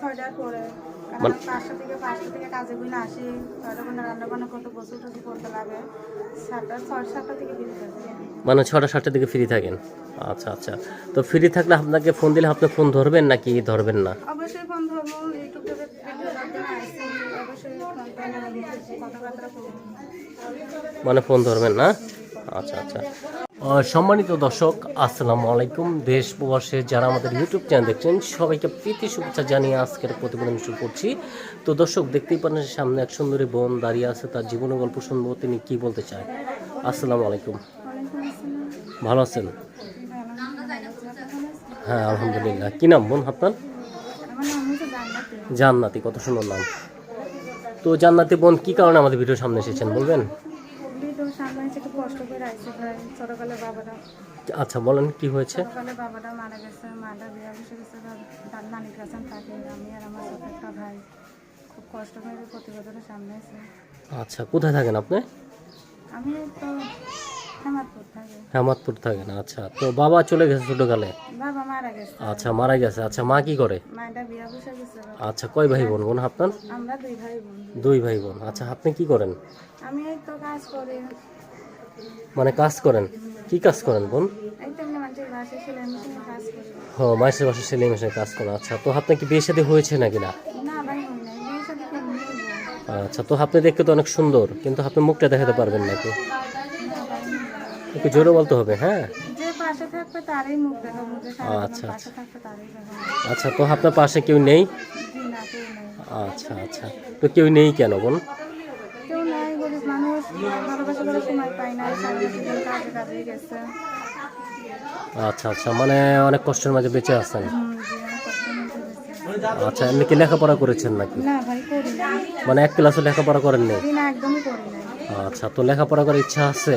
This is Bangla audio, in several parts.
ছয়টার পরে। মানে- পাঁচটা থেকে পাঁচটা থেকে কাজে গুলো আসি। ছয়টা পর্যন্ত রান্না বান্না করতে বসে টসে করতে লাগে? সাতটা ছয় সাতটা থেকে বেরিয়ে যাবে মানে ছটা সাতটার দিকে ফ্রি থাকেন? আচ্ছা আচ্ছা। তো ফ্রি থাকলে আপনাকে ফোন দিলে আপনি ফোন ধরবেন নাকি ধরবেন না? অবশ্যই ফোন ধরবো ইউটিউব ভিডিও দেখতে আসছি অবশ্যই ফোন করে কথাবার্তা মানে ফোন ধরবেন না? আচ্ছা আচ্ছা। সম্মানিত দর্শক, আসসালামু আলাইকুম। দেশ প্রবাসে যারা আমাদের ইউটিউব চ্যানেল দেখছেন, সবাইকে প্রীতি শুভেচ্ছা জানিয়ে আজকের প্রতিবেদন শুরু করছি। তো দর্শক, দেখতেই পারেন সামনে এক সুন্দরী বোন দাঁড়িয়ে আছে, তার জীবনের গল্প শুনব, তিনি কি বলতে চায়? আসসালামু আলাইকুম। ভালো আছেন? হ্যাঁ আলহামদুলিল্লাহ। কী নাম বোন আপনার? জান্নাতি, কত সুন্দর নাম। তো জান্নাতি বোন, কি কারণে আমাদের ভিডিও সামনে এসেছেন, বলবেন? ভাই ছোটকালে আচ্ছা বলেন কি হয়েছে? ছোটকালে বাবাটা মারা গেছে মাটা বিয়ে বসে গেছে তার নানির কাছে থাকি আমি আর আমার ছোট একটা ভাই। খুব কষ্ট করে প্রতিবেদনের সামনে এসে আচ্ছা কোথায় থাকেন আপনি? আমি তো হেমাদপুর থাকি। হেমাদপুর থাকেন আচ্ছা। তো বাবা চলে গেছে ছোটকালে? বাবা মারা গেছে। আচ্ছা মারা গেছে। আচ্ছা মা কি করে? মাটা বিয়ে বসে গেছে। আচ্ছা কয় ভাই বোন? বোন আপনার? আমরা দুই ভাই বোন। দুই ভাই বোন। আচ্ছা আপনি কি করেন? আমি তো কাজ করি। মানে কাজ করেন? কি কাজ করেন বোন? ও মাসের বাসা সেলাই মেশিনে কাজ করেন। আচ্ছা তো আপনার কি বিয়ে সাথে হয়েছে নাকি না? আচ্ছা তো আপনি দেখতে তো অনেক সুন্দর কিন্তু আপনি মুখটা দেখাতে পারবেন নাকি একটু। জোরে বলতে হবে হ্যাঁ? আচ্ছা, দেখাবো। আচ্ছা তো আপনার পাশে কেউ নেই? আচ্ছা আচ্ছা। তো কেউ নেই কেন বোন? কেউ নাই গরিব মানুষ ভালোবাসা করার সময় পাই না সারা জীবন কাজে কাজে গেছে আচ্ছা আচ্ছা মানে অনেক কষ্টের মাঝে বেঁচে আছেন। আচ্ছা এমনি কি লেখাপড়া করেছেন নাকি? মানে এক ক্লাসে লেখাপড়া করেননি জি না একদমই করি না আচ্ছা তো লেখাপড়া করার ইচ্ছা আছে?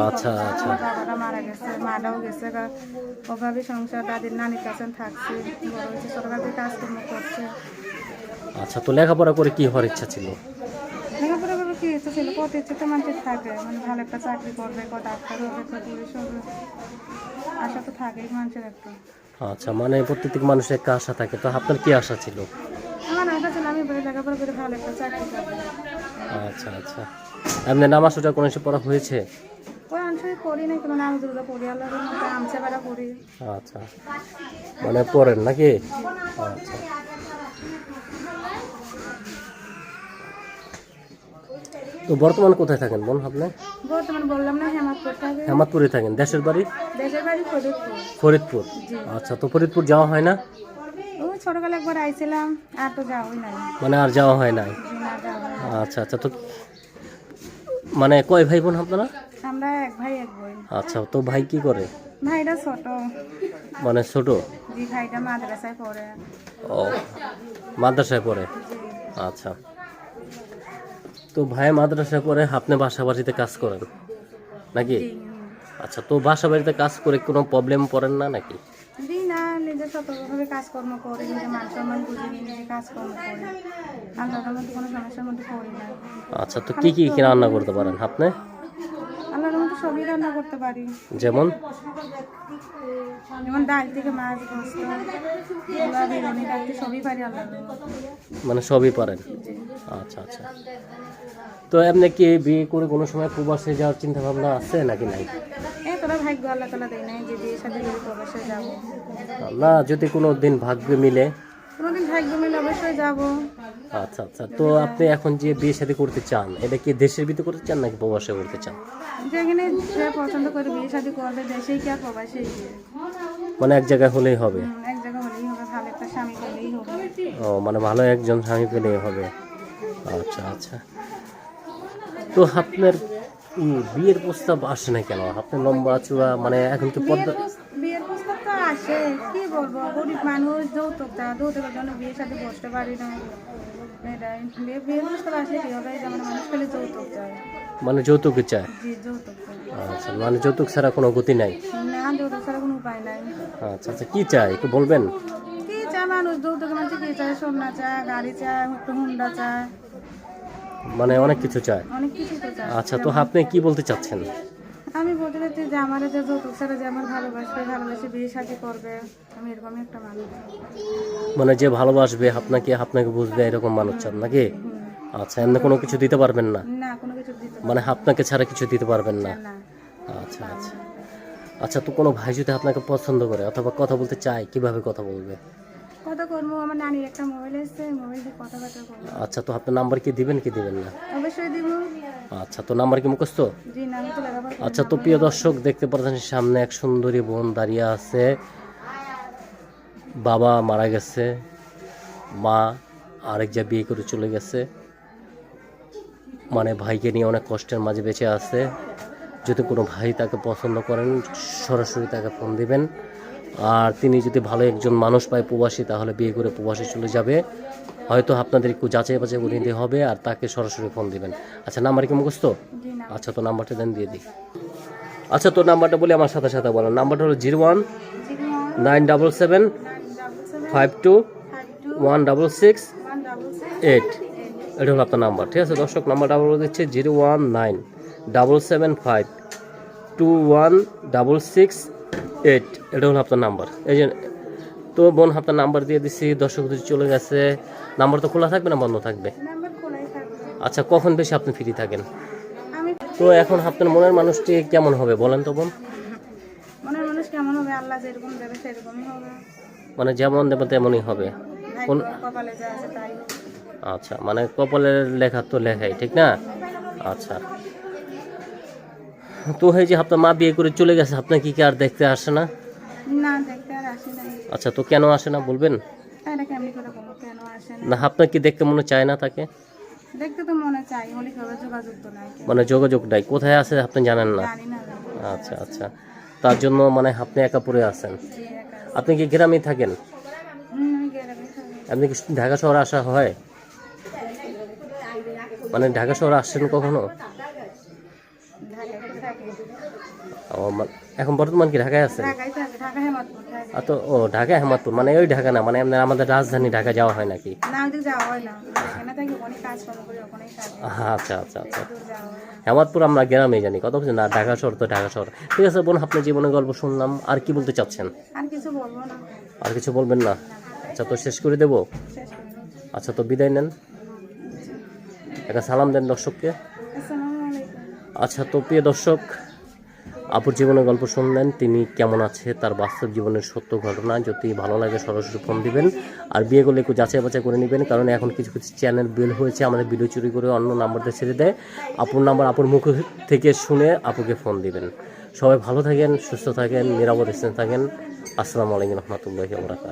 আচ্ছা আচ্ছা। বাবাটা মারা গেছে মাটাও গেছে গা- সংসার দাদির নানির কাছে থাকছে বড় হয়েছে সরকার কাজকর্ম করছে। আচ্ছা তো লেখাপড়া করে কি হওয়ার ইচ্ছা ছিল? লেখাপড়া করে কি ইচ্ছে ছিল? কত ইচ্ছে তো মানুষের থাকে। মানে ভালো একটা চাকরি করবে কত ডাক্তার হবে কত পুলিশ হবে আশা তো থাকেই মানুষের একটা। আচ্ছা মানে প্রত্যেক মানুষের একটা আশা থাকে। তো আপনার কি আশা ছিল? আমার আশা ছিল আমি লেখাপড়া করে ভালো একটা চাকরি করব। আচ্ছা আচ্ছা। এমনি নামাজ ওটা কোনো পড়া হয়েছে? আচ্ছা। মানে পড়েন নাকি? আচ্ছা। তো বর্তমানে কোথায় থাকেন বোন আপনি? বর্তমানে বললাম না হেমাদপুর থাকে হেমাদপুরে থাকেন। দেশের বাড়ি? দেশের বাড়ি ফরিদপুর। ফরিদপুর। আচ্ছা তো ফরিদপুর যাওয়া হয় না? ছোটকালে একবার আইছিলাম আর তো যাওয়াই নাই। মানে আর যাওয়া হয় না যাওয়া হয় নাই। আচ্ছা আচ্ছা তো মানে কয় ভাই বোন আপনারা? আমরা এক ভাই এক বোন। আচ্ছা তো ভাই কি করে? ভাইটা ছোট। মানে ছোট? জি ভাইটা মাদ্রাসায় পড়ে। ও মাদ্রাসায় পড়ে? আচ্ছা। তো ভাই মাদ্রাসা করে আপনি বাসা বাড়িতে কাজ করেন নাকি? আচ্ছা তো বাসা বাড়িতে কাজ করে কোনো প্রবলেম পড়েন না নাকি? না নিজে সতর্কভাবে কাজকর্ম করি নিজে মান সম্মান বুঝি নিজে কাজকর্ম করি। আল্লাহর মধ্যে কোনো সমস্যার মধ্যে পড়ি না। আচ্ছা তো কি কি রান্না করতে পারেন আপনি? সবই রান্না করতে পারি। যেমন? যেমন ডাল থেকে মাছ সবই পারি মানে সবই পারেন? আচ্ছা আচ্ছা। তো এমনি কি বিয়ে করে কোনো সময় প্রবাসে যাওয়ার চিন্তা ভাবনা আছে নাকি নাই? ভাগ্য আল্লাহ তালা দেয় নাই যে বিয়ের সাথে যদি প্রবাসে যাব। না যদি কোনো দিন ভাগ্যে মিলে? কোনোদিন ভাগ্য মিলে অবশ্যই যাব। আচ্ছা আচ্ছা। তো আপনি এখন যে বিয়ে শাদী করতে চান এটা কি দেশের ভিতরে করতে চান নাকি প্রবাসে করতে চান? যেখানে যে পছন্দ করে বিয়ে শাদী করবে দেশেই কি আর প্রবাসেই মানে এক জায়গায় হলেই হবে? এক জায়গা হলেই হবে ভালো একটা স্বামী পেলেই হবে। ও মানে ভালো একজন স্বামী পেলেই হবে। আচ্ছা আচ্ছা। তো আপনার বিয়ের প্রস্তাব আসে না কেন? আপনার লম্বা চূড়া মানে এখন তো পদ্মা তো কি বলব গরিব মানুষ যৌতুক চায় যৌতুকের জন্য বিয়ের সাথে বসতে পারি না। এটাই বিয়ে বিয়ের প্রস্তাব আসলে কি হবে? যেমন মানুষ খালি যৌতুক চায়। মানে যৌতুক চায়? জি যৌতুক আচ্ছা মানে যৌতুক ছাড়া কোনো গতি নাই? না যৌতুক ছাড়া কোনো উপায় নাই। আচ্ছা আচ্ছা কি চাই একটু বলবেন? কি চায় মানুষ? যৌতুকের মানুষ কি চায়? সোনা চায় গাড়ি চায় একটু হুন্ডা চায়। মানে অনেক কিছু চায়? অনেক কিছু চায়। আচ্ছা তো আপনি কি বলতে চাচ্ছেন? আমি বলতে চাচ্ছি যে আমার যে যৌতুক ছাড়া যে আমার ভালোবাসবে ভালোবাসে বিয়ে শাদি করবে আমি এরকমই একটা মানুষ। মানে যে ভালোবাসবে আপনাকে আপনাকে বুঝবে এরকম মানুষ চান নাকি? আচ্ছা এমনি কোনো কিছু দিতে পারবেন না? না কোনো কিছু দিতে মানে আপনাকে ছাড়া কিছু দিতে পারবেন না না। আচ্ছা আচ্ছা। আচ্ছা তো কোনো ভাই যদি আপনাকে পছন্দ করে অথবা কথা বলতে চায় কীভাবে কথা বলবে? কত করব আমার নানির একটা মোবাইল এসছে মোবাইল দিয়ে কথাবার্তা করব। আচ্ছা তো আপনার নাম্বার কি দিবেন কি দিবেন না? অবশ্যই দিব। আচ্ছা তো নাম্বার কি মুখস্থ? জি না তো করি আচ্ছা তো প্রিয় দর্শক দেখতে পাচ্ছেন সামনে এক সুন্দরী বোন দাঁড়িয়ে আছে। বাবা মারা গেছে মা আরেক যা বিয়ে করে চলে গেছে। মানে ভাইকে নিয়ে অনেক কষ্টের মাঝে বেঁচে আছে। যদি কোনো ভাই তাকে পছন্দ করেন সরাসরি তাকে ফোন দিবেন। আর তিনি যদি ভালো একজন মানুষ পায় প্রবাসী তাহলে বিয়ে করে প্রবাসী চলে যাবে। হয়তো আপনাদের একটু যাচাই বাছাই করে নিতে হবে আর তাকে সরাসরি ফোন দিবেন। আচ্ছা নাম্বার কি মুখস্থ? না আচ্ছা তো নাম্বারটা দেন দিয়ে দিই। আচ্ছা তোর নাম্বারটা বলে আমার সাথে সাথে বলো নাম্বারটা হলো zero one nine double seven five two one double six eight এটা হলো আপনার নাম্বার ঠিক আছে? দর্শক নাম্বারটা বলে দিচ্ছে zero one nine double seven five two one double six eight এটা হলো আপনার নাম্বার। এই যে তো বোন আপনার নাম্বার দিয়ে দিচ্ছি দর্শক যদি চলে গেছে নাম্বার তো খোলা থাকবে না বন্ধ থাকবে? আচ্ছা কখন বেশি আপনি ফ্রি থাকেন? তো এখন আপনার মনের মানুষটি কেমন হবে বলেন তো বোন। মনের মানুষ কেমন হবে? আল্লাহ যেরকম দেবে সেরকমই হবে। মানে যেমন দেবেন তেমনই হবে। কোন কপালে যা আছে তাই আচ্ছা মানে কপালের লেখা তো লেখাই ঠিক না? আচ্ছা। তো এই যে আপনার মা বিয়ে করে চলে গেছে আপনার কি কি আর দেখতে আসে না? না দেখতে আর আসি নাই। আচ্ছা তো কেন আসে না বলবেন? এটা কেমনি করে বলব? কেন আসে না? না আপনার কি দেখতে মনে চায় না তাকে? দেখতে তো মনে চাই হলে কেউ যোগাযোগ তো নাই মানে যোগাযোগ নাই কোথায় আছে আপনি জানেন না? জানি না আচ্ছা আচ্ছা। তার জন্য মানে আপনি একা পড়ে আছেন। আপনি কি গ্রামেই থাকেন। আপনি কি ঢাকা শহরে আসা হয়? মানে ঢাকা শহরে আসছেন কখনো? ও, মা- এখন বর্তমান কি ঢাকায় আর তো ও ঢাকা হেমাদপুর মানে ওই ঢাকা না মানে আমাদের রাজধানী ঢাকা যাওয়া হয় নাকি? আচ্ছা আচ্ছা আচ্ছা। হেমাদপুর আমরা গ্রামে জানি কত কিছু না ঢাকা শহর তো ঢাকা শহর। ঠিক আছে বোন আপনার জীবনের গল্প শুনলাম আর কি বলতে চাচ্ছেন? আর কিছু বলবেন না? আচ্ছা তো শেষ করে দেবো। আচ্ছা তো বিদায় নেন। একটা সালাম দেন দর্শককে। আচ্ছা তো প্রিয় দর্শক আপুর জীবনের গল্প শুনলেন, তিনি কেমন আছে তার বাস্তব জীবনের সত্য ঘটনা, যদি ভালো লাগে সরাসরি ফোন দিবেন। আর বিয়ে করলে একটু যাচাই বাছাই করে নেবেন, কারণ এখন কিছু কিছু চ্যানেল বেল হয়েছে, আমাদের ভিডিও চুরি করে অন্য নাম্বারটা ছেড়ে দেয়। আপুর নাম্বার আপুর মুখ থেকে শুনে আপুকে ফোন দিবেন। সবাই ভালো থাকেন, সুস্থ থাকেন, নিরাপদ স্থানে থাকেন। আসসালামু আলাইকুম রহমতুল্লাহি আরেকটা